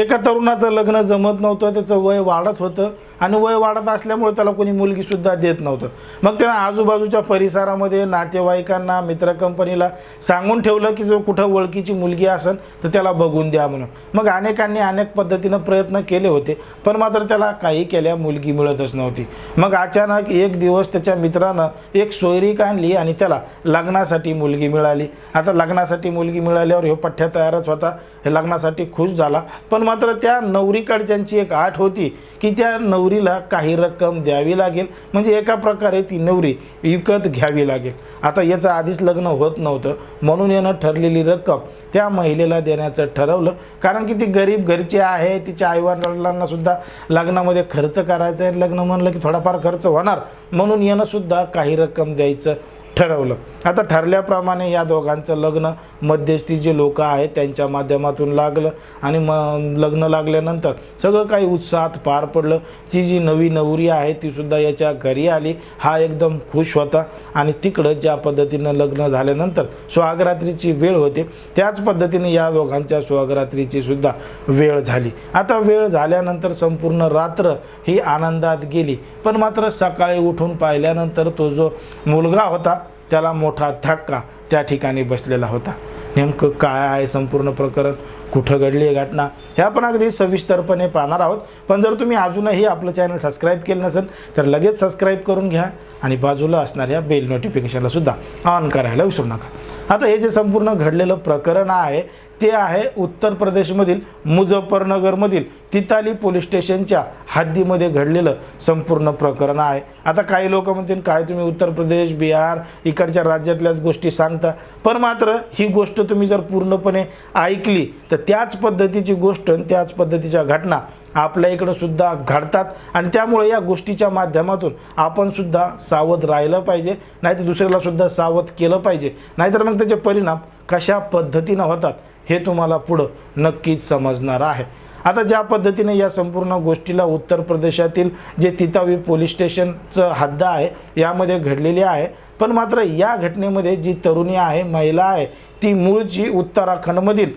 एका तरुणाचं लग्न जमत नव्हतं त्याचं वय वाढत होतं आणि वय वाढत असल्यामुळे त्याला कोणी मुलगीसुद्धा देत नव्हतं. मग त्यानं आजूबाजूच्या परिसरामध्ये नातेवाईकांना मित्र कंपनीला सांगून ठेवलं की जो कुठं ओळखीची मुलगी असेल तर त्याला बघून द्या म्हणून. मग अनेकांनी अनेक पद्धतीनं प्रयत्न केले होते पण मात्र त्याला काही केल्या मुलगी मिळतच नव्हती. मग अचानक एक दिवस त्याच्या मित्रानं एक सोयरीक आणली आणि त्याला लग्नासाठी मुलगी मिळाली. आता लग्नासाठी मुलगी मिळाल्यावर हे पठ्ठ्या तयारच होता हे लग्नासाठी खुश झाला पण मात्र त्या नवरीकडच्यांची एक आठ होती की त्या नवरीला काही रक्कम द्यावी लागेल. म्हणजे एका प्रकारे ती नवरी विकत घ्यावी लागेल. आता याचं आधीच लग्न होत नव्हतं. म्हणून यानं ठरलेली रक्कम त्या महिलेला देण्याचं ठरवलं. कारण की ती गरीब घरची आहे. तिच्या आईवडिलांना सुद्धा लग्नामध्ये खर्च करायचा आहे लग्न म्हणलं की थोडाफार खर्च होणार. म्हणून यानं सुद्धा काही रक्कम द्यायचं ठरवलं. आता ठरल्याप्रमाणे या दोघांचं लग्न मध्यस्थी जे लोक आहेत त्यांच्या माध्यमातून लागलं आणि म लग्न लागल्यानंतर सगळं काही उत्साहात पार पडलं. ती जी नवी नवरी आहे तीसुद्धा याच्या घरी आली. हा एकदम खुश होता आणि तिकडं ज्या पद्धतीनं लग्न झाल्यानंतर सुहागरात्रीची वेळ होते त्याच पद्धतीने या दोघांच्या सुहागरात्रीची सुद्धा वेळ झाली. आता वेळ झाल्यानंतर संपूर्ण रात्र ही आनंदात गेली. पण मात्र सकाळी उठून पाहिल्यानंतर तो जो मुलगा होता त्याला मोठा धक्का त्या ठिकाणी बसलेला होता. नेमकं काय आहे संपूर्ण प्रकरण? कुठं घडली आहे घटना? हे आपण अगदी सविस्तरपणे पाहणार आहोत. पण जर तुम्ही अजूनही आपलं चॅनल सबस्क्राईब केलं नसेल तर लगेच सबस्क्राईब करून घ्या आणि बाजूला असणाऱ्या बेल नोटिफिकेशनला सुद्धा ऑन करायला विसरू नका. आता हे जे संपूर्ण घडलेलं प्रकरण आहे ते आहे उत्तर प्रदेशमधील मुझफ्फरनगरमधील तिताली पोलीस स्टेशनच्या हद्दीमध्ये घडलेलं संपूर्ण प्रकरण आहे. आता काही लोक म्हणतील काय तुम्ही उत्तर प्रदेश बिहार इकडच्या राज्यातल्याच गोष्टी सांगता? पण मात्र ही गोष्ट तुम्ही जर पूर्णपणे ऐकली तर त्याच पद्धतीची गोष्ट आणि त्याच पद्धतीच्या घटना आपल्या इकडं सुद्धा घडतात आणि त्यामुळे या गोष्टीच्या माध्यमातून आपण सुद्धा सावध राहिलं पाहिजे नाहीतर दुसऱ्याला सुद्धा सावध केलं पाहिजे. नाहीतर मग त्याचे परिणाम कशा पद्धतीनं होतात हे तुम्हाला पुढं नक्कीच समजणार आहे. आता ज्या पद्धतीने या संपूर्ण गोष्टीला उत्तर प्रदेशातील जे तितावी पोलीस स्टेशनचं हद्द आहे यामध्ये घडलेली आहे. पण मात्र या घटनेमध्ये जी तरुणी आहे महिला आहे ती मूळची उत्तराखंडमधील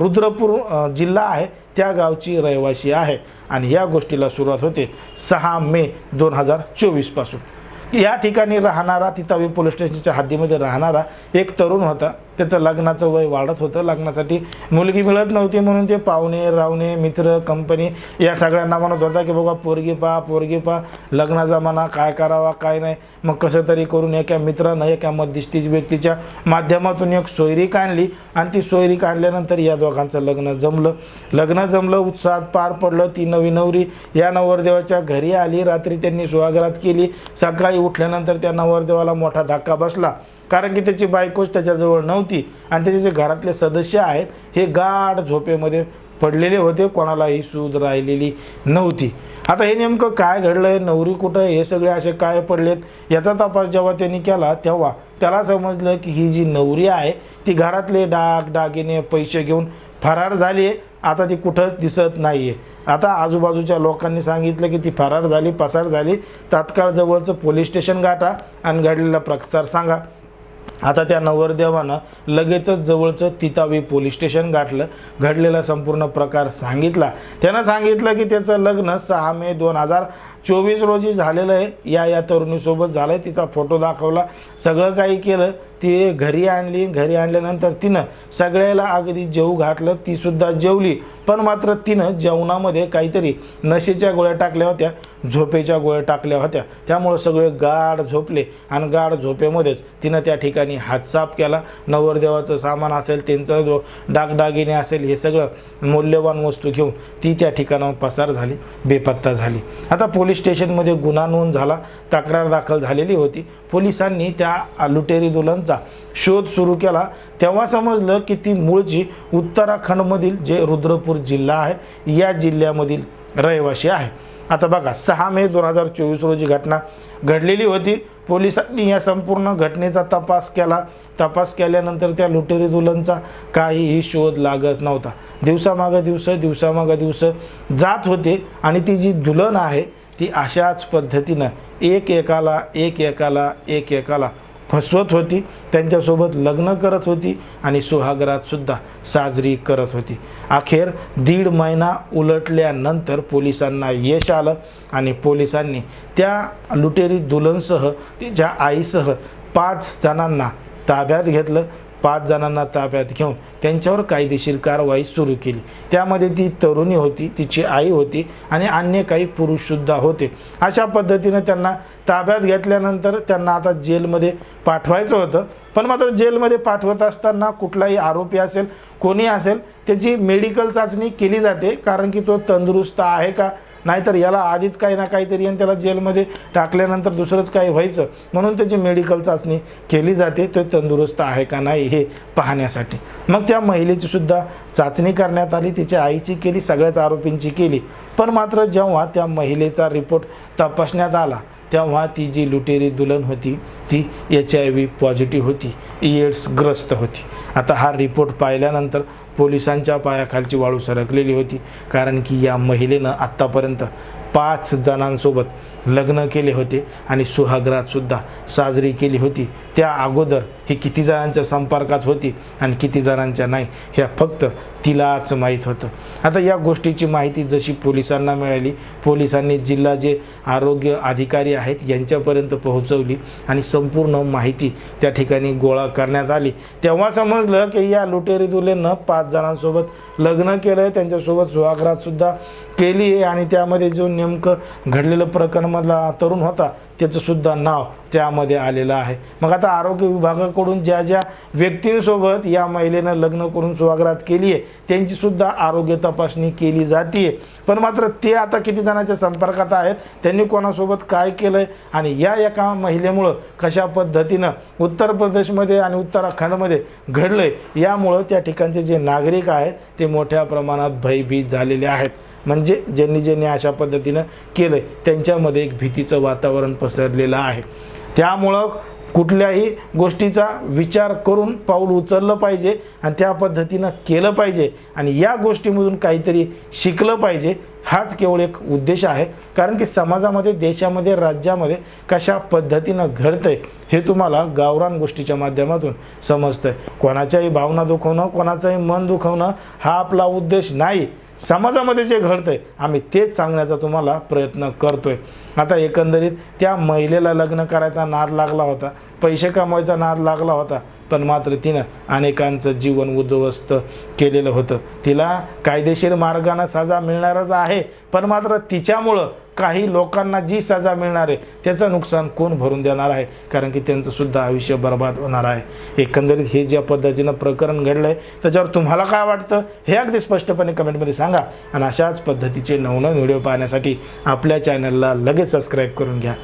रुद्रपूर जिल्हा आहे. त्या गावची रहिवासी आहे आणि या गोष्टीला सुरुवात होते सहा मे दोन हजार चोवीसपासून या ठिकाणी राहणारा तितावी पोलीस स्टेशनच्या हद्दीमध्ये राहणारा एक तरुण होता. त्याचं लग्नाचं वय वाढत होतं. लग्नासाठी मुलगी मिळत नव्हती म्हणून ते पाहुणे रावणे मित्र कंपनी या सगळ्यांना म्हणत होता की बाबा पोरगी पा पोरगी पा लग्नाचा म्हणा काय करावा काय नाही. मग कसं तरी करून एका मित्रानं एका मध्यस्थी व्यक्तीच्या माध्यमातून एक सोयरीक आणली. आणि ती सोयरीक आणल्यानंतर या दोघांचं लग्न जमलं. लग्न जमलं उत्साहात पार पडलं. ती नवी नवरी या नवरदेवाच्या घरी आली. रात्री त्यांनी सुहागरात केली. सकाळी उठल्यानंतर त्या नवरदेवाला मोठा धक्का बसला. कारण की त्याची बायकोच त्याच्याजवळ नव्हती आणि त्याचे जे घरातले सदस्य आहेत हे गाढ झोपेमध्ये पडलेले होते. कोणालाही सूद राहिलेली नव्हती. आता हे नेमकं काय घडलं आहे नवरी कुठं हे सगळे असे काय पडलेत याचा तपास जेव्हा त्यांनी केला तेव्हा त्याला समजलं की ही जी नवरी आहे ती घरातले डाग डागिने पैसे घेऊन फरार झाली आहे आता ती कुठंच दिसत नाही आहे आता आजूबाजूच्या लोकांनी सांगितलं की ती फरार झाली पसार झाली. तात्काळ जवळचं पोलीस स्टेशन गाठा आणि घडलेला प्रकार सांगा. आता त्या नवरदेवानं लगेचच जवळचं तितावी पोलीस स्टेशन गाठलं घडलेला संपूर्ण प्रकार सांगितला. त्यानं सांगितलं की त्याचं लग्न सहा मे दोन हजार चोवीस रोजी झालेलं आहे. या या तरुणीसोबत झालं आहे तिचा फोटो दाखवला. सगळं काही केलं. ती घरी आणली. घरी आणल्यानंतर तिनं सगळ्याला अगदी जेवू घातलं. तीसुद्धा जेवली. पण मात्र तिनं जेवणामध्ये काहीतरी नशेच्या गोळ्या टाकल्या होत्या. झोपेच्या गोळ्या टाकल्या होत्या. त्यामुळं सगळे गाढ झोपले. आणि गाढ झोपेमध्येच तिनं त्या ठिकाणी हातसाफ केला. नवरदेवाचं सामान असेल त्यांचा जो डागडागिने असेल हे सगळं मौल्यवान वस्तू घेऊन ती त्या ठिकाणावर पसार झाली. बेपत्ता झाली. आता पोलीस स्टेशनमध्ये गुन्हा नोंद झाला तक्रार दाखल झालेली होती. पोलिसांनी त्या लुटेरी दुलनचा शोध सुरू केला. तेव्हा समजलं की ती मूळची उत्तराखंडमधील जे रुद्रपूर जिल्हा आहे या जिल्ह्यामधील रहिवासी आहे. आता बघा सहा मे दोन हजार चोवीस रोजी घटना घडलेली होती. पोलिसांनी या संपूर्ण घटनेचा तपास केला. तपास केल्यानंतर त्या लुटेरी दुलनचा काहीही शोध लागत नव्हता. दिवसामागं दिवस दिवसामागं दिवस जात होते आणि ती जी दुलन आहे ती अशाच पद्धतीनं एक एकाला एक एकाला एक एकाला फसवत होती. त्यांच्यासोबत लग्न करत होती आणि सुहागरात सुद्धा साजरी करत होती. अखेर दीड महिना उलटल्यानंतर पोलिसांना यश आलं आणि पोलिसांनी त्या लुटेरी दुलनसह तिच्या आईसह पाच जणांना ताब्यात घेतलं. पाच जणांना ताब्यात घेऊन त्यांच्यावर कायदेशीर कारवाई सुरू केली. त्यामध्ये ती तरुणी होती तिची आई होती आणि अन्य काही पुरुषसुद्धा होते. अशा पद्धतीनं त्यांना ताब्यात घेतल्यानंतर त्यांना आता जेलमध्ये पाठवायचं होतं. पण मात्र जेलमध्ये पाठवत असताना कुठलाही आरोपी असेल कोणी असेल त्याची मेडिकल चाचणी केली जाते कारण की तो तंदुरुस्त आहे का? नाहीतर याला आधीच काही ना काहीतरी आणि त्याला जेलमध्ये टाकल्यानंतर दुसरंच काही व्हायचं. म्हणून त्याची मेडिकल चाचणी केली जाते. तो तंदुरुस्त आहे का नाही हे पाहण्यासाठी. मग त्या महिलेची सुद्धा चाचणी करण्यात आली. तिच्या आईची केली सगळ्याच आरोपींची केली. पण मात्र जेव्हा त्या महिलेचा रिपोर्ट तपासण्यात आला तेव्हा ती जी लुटेरी दुलन होती ती एच आय व्ही पॉझिटिव्ह होती. E एड्सग्रस्त होती. आता हा रिपोर्ट पाहिल्यानंतर पोलिसांच्या पायाखालची वाळू सरकलेली होती. कारण की या महिलेनं आत्तापर्यंत पाच जणांसोबत लग्न केले होते आणि सुहागरातसुद्धा साजरी केली होती. त्या अगोदर ही किती जणांच्या संपर्कात होती आणि किती जणांच्या नाही ह्या फक्त तिलाच माहीत होतं. आता या गोष्टीची माहिती जशी पोलिसांना मिळाली पोलिसांनी जिल्हा जे आरोग्य अधिकारी आहेत यांच्यापर्यंत पोहोचवली आणि संपूर्ण माहिती त्या ठिकाणी गोळा करण्यात आली. तेव्हा समजलं की या लुटेरी दुलेनं पाच जणांसोबत लग्न केलं आहे त्यांच्यासोबत सुहागरातसुद्धा केली आहे आणि त्यामध्ये जो नेमकं घडलेलं प्रकरणमधला तरुण होता त्याचंसुद्धा नाव त्यामध्ये आलेलं आहे. मग आता आरोग्य विभागाकडून ज्या ज्या व्यक्तींसोबत या महिलेनं लग्न करून सुवागरात केली आहे त्यांचीसुद्धा आरोग्य तपासणी केली जाते पण मात्र ते आता किती जणांच्या संपर्कात आहेत त्यांनी कोणासोबत काय केलं आहे आणि या एका महिलेमुळं कशा पद्धतीनं उत्तर प्रदेशमध्ये आणि उत्तराखंडमध्ये घडलं आहे यामुळं त्या ठिकाणचे जे नागरिक आहेत ते मोठ्या प्रमाणात भयभीत झालेले आहेत. म्हणजे ज्यांनी ज्यांनी अशा पद्धतीनं केलं आहे त्यांच्यामध्ये एक भीतीचं वातावरण पसरलेला आहे. त्यामुळं कुठल्याही गोष्टीचा विचार करून पाऊल उचललं पाहिजे आणि त्या पद्धतीनं केलं पाहिजे आणि या गोष्टीमधून काहीतरी शिकलं पाहिजे हाच केवळ एक उद्देश आहे. कारण की समाजामध्ये देशामध्ये राज्यामध्ये कशा पद्धतीनं घडतंय हे तुम्हाला गावरान गोष्टीच्या माध्यमातून समजतंय. कोणाच्याही भावना दुखवणं कोणाचंही मन दुखवणं हा आपला उद्देश नाही. समाजामध्ये जे घडतं आहे आम्ही तेच सांगण्याचा तुम्हाला प्रयत्न करतो आहे आता एकंदरीत त्या महिलेला लग्न करायचा नाद लागला होता पैसे कमवायचा नाद लागला होता पण मात्र तिनं अनेकांचं जीवन उद्ध्वस्त केलेलं होतं. तिला कायदेशीर मार्गानं सजा मिळणारच आहे पण मात्र तिच्यामुळं काही लोकांना जी सजा मिळणार आहे त्याचं नुकसान कोण भरून देणार आहे? कारण की त्यांचंसुद्धा आयुष्य बर्बाद होणार आहे. एकंदरीत हे ज्या पद्धतीनं प्रकरण घडलं आहे त्याच्यावर तुम्हाला काय वाटतं? हे अगदी स्पष्टपणे कमेंटमध्ये सांगा. आणि अशाच पद्धतीचे नवनवीन व्हिडिओ पाहण्यासाठी आपल्या चॅनलला लगेच सबस्क्राईब करून घ्या.